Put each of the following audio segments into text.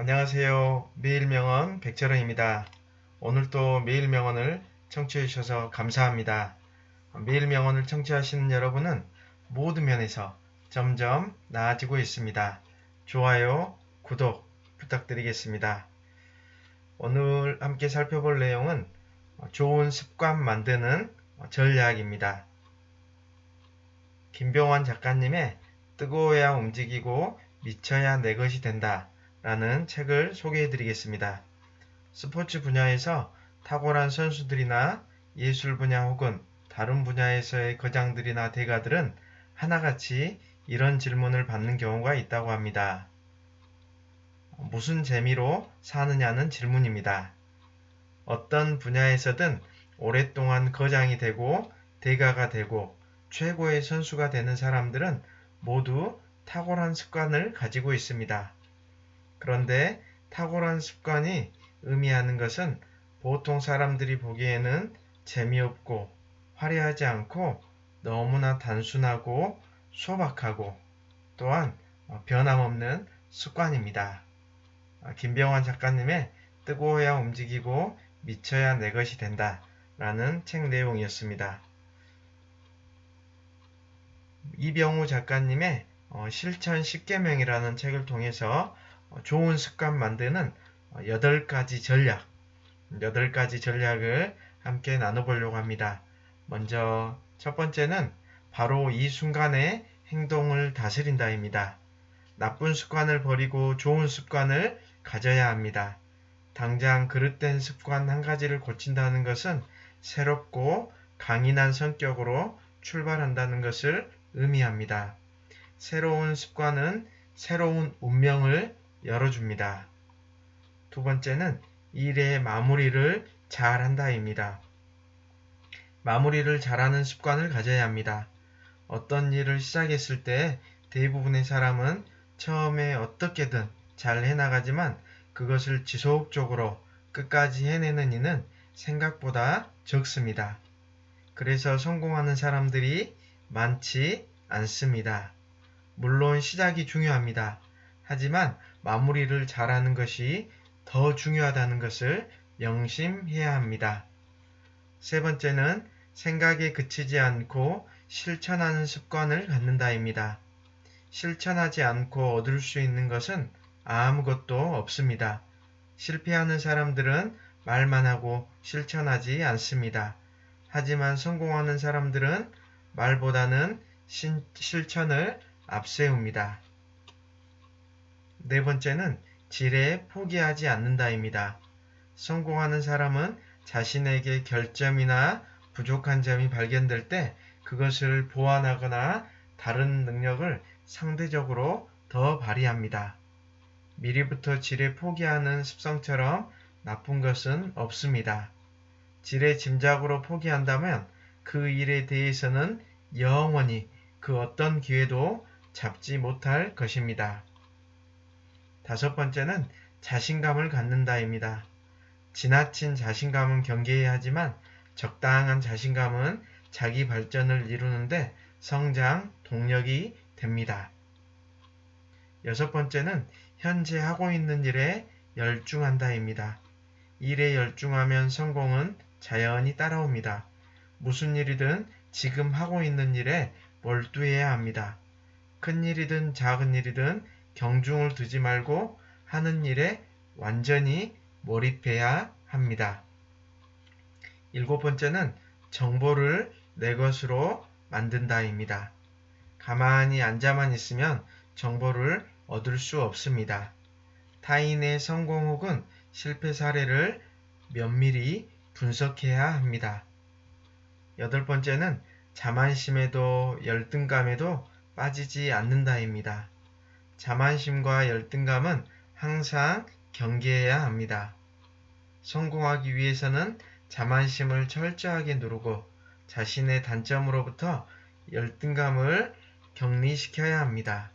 안녕하세요. 매일명언 백철원입니다. 오늘도 매일명언을 청취해 주셔서 감사합니다. 매일명언을 청취하시는 여러분은 모든 면에서 점점 나아지고 있습니다. 좋아요, 구독 부탁드리겠습니다. 오늘 함께 살펴볼 내용은 좋은 습관 만드는 전략입니다. 김병환 작가님의 뜨거워야 움직이고 미쳐야 내 것이 된다 라는 책을 소개해 드리겠습니다. 스포츠 분야에서 탁월한 선수들이나 예술 분야 혹은 다른 분야에서의 거장들이나 대가들은 하나같이 이런 질문을 받는 경우가 있다고 합니다. 무슨 재미로 사느냐는 질문입니다. 어떤 분야에서든 오랫동안 거장이 되고 대가가 되고 최고의 선수가 되는 사람들은 모두 탁월한 습관을 가지고 있습니다. 그런데 탁월한 습관이 의미하는 것은 보통 사람들이 보기에는 재미없고 화려하지 않고 너무나 단순하고 소박하고 또한 변함없는 습관입니다. 김병환 작가님의 뜨거워야 움직이고 미쳐야 내 것이 된다 라는 책 내용이었습니다. 이병우 작가님의 어, 실천 10개명이라는 책을 통해서 어, 좋은 습관 만드는 8가지 전략, 8가지 전략을 함께 나눠보려고 합니다. 먼저 첫 번째는 바로 이 순간의 행동을 다스린다입니다. 나쁜 습관을 버리고 좋은 습관을 가져야 합니다. 당장 그릇된 습관 한 가지를 고친다는 것은 새롭고 강인한 성격으로 출발한다는 것을 의미합니다. 새로운 습관은 새로운 운명을 열어줍니다. 두 번째는 일의 마무리를 잘 한다입니다. 마무리를 잘하는 습관을 가져야 합니다. 어떤 일을 시작했을 때 대부분의 사람은 처음에 어떻게든 잘 해나가지만 그것을 지속적으로 끝까지 해내는 이는 생각보다 적습니다. 그래서 성공하는 사람들이 많지 않습니다. 물론 시작이 중요합니다. 하지만 마무리를 잘하는 것이 더 중요하다는 것을 명심해야 합니다. 세 번째는 생각에 그치지 않고 실천하는 습관을 갖는다입니다. 실천하지 않고 얻을 수 있는 것은 아무것도 없습니다. 실패하는 사람들은 말만 하고 실천하지 않습니다. 하지만 성공하는 사람들은 말보다는 신, 실천을 앞세웁니다. 네 번째는 지레 포기하지 않는다입니다. 성공하는 사람은 자신에게 결점이나 부족한 점이 발견될 때 그것을 보완하거나 다른 능력을 상대적으로 더 발휘합니다. 미리부터 지레 포기하는 습성처럼 나쁜 것은 없습니다. 지레 짐작으로 포기한다면 그 일에 대해서는 영원히 그 어떤 기회도 잡지 못할 것입니다. 다섯 번째는 자신감을 갖는다입니다. 지나친 자신감은 경계해야 하지만 적당한 자신감은 자기 발전을 이루는데 성장 동력이 됩니다. 여섯 번째는 현재 하고 있는 일에 열중한다입니다. 일에 열중하면 성공은 자연히 따라옵니다. 무슨 일이든 지금 하고 있는 일에 몰두해야 합니다. 큰 일이든 작은 일이든 경중을 두지 말고 하는 일에 완전히 몰입해야 합니다. 일곱 번째는 정보를 내 것으로 만든다입니다. 가만히 앉아만 있으면 정보를 얻을 수 없습니다. 타인의 성공 혹은 실패 사례를 면밀히 분석해야 합니다. 여덟 번째는 자만심에도 열등감에도 빠지지 않는다입니다. 자만심과 열등감은 항상 경계해야 합니다. 성공하기 위해서는 자만심을 철저하게 누르고 자신의 단점으로부터 열등감을 격리시켜야 합니다.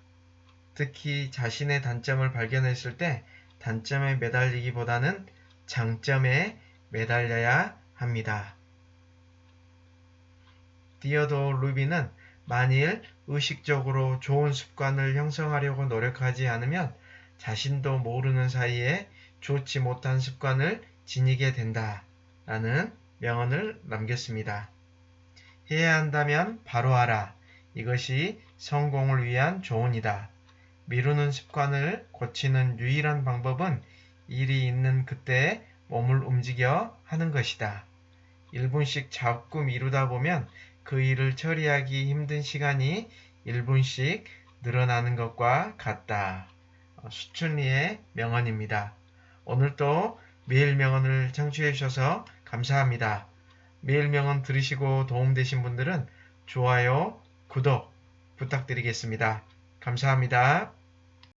특히 자신의 단점을 발견했을 때 단점에 매달리기보다는 장점에 매달려야 합니다. 디어도 루비는 만일 의식적으로 좋은 습관을 형성하려고 노력하지 않으면 자신도 모르는 사이에 좋지 못한 습관을 지니게 된다. 라는 명언을 남겼습니다. 해야 한다면 바로 하라. 이것이 성공을 위한 조언이다. 미루는 습관을 고치는 유일한 방법은 일이 있는 그때 몸을 움직여 하는 것이다. 1분씩 자꾸 미루다 보면 그 일을 처리하기 힘든 시간이 1분씩 늘어나는 것과 같다. 어, 수춘리의 명언입니다. 오늘도 매일 명언을 청취해 주셔서 감사합니다. 매일 명언 들으시고 도움되신 분들은 좋아요, 구독 부탁드리겠습니다. 감사합니다.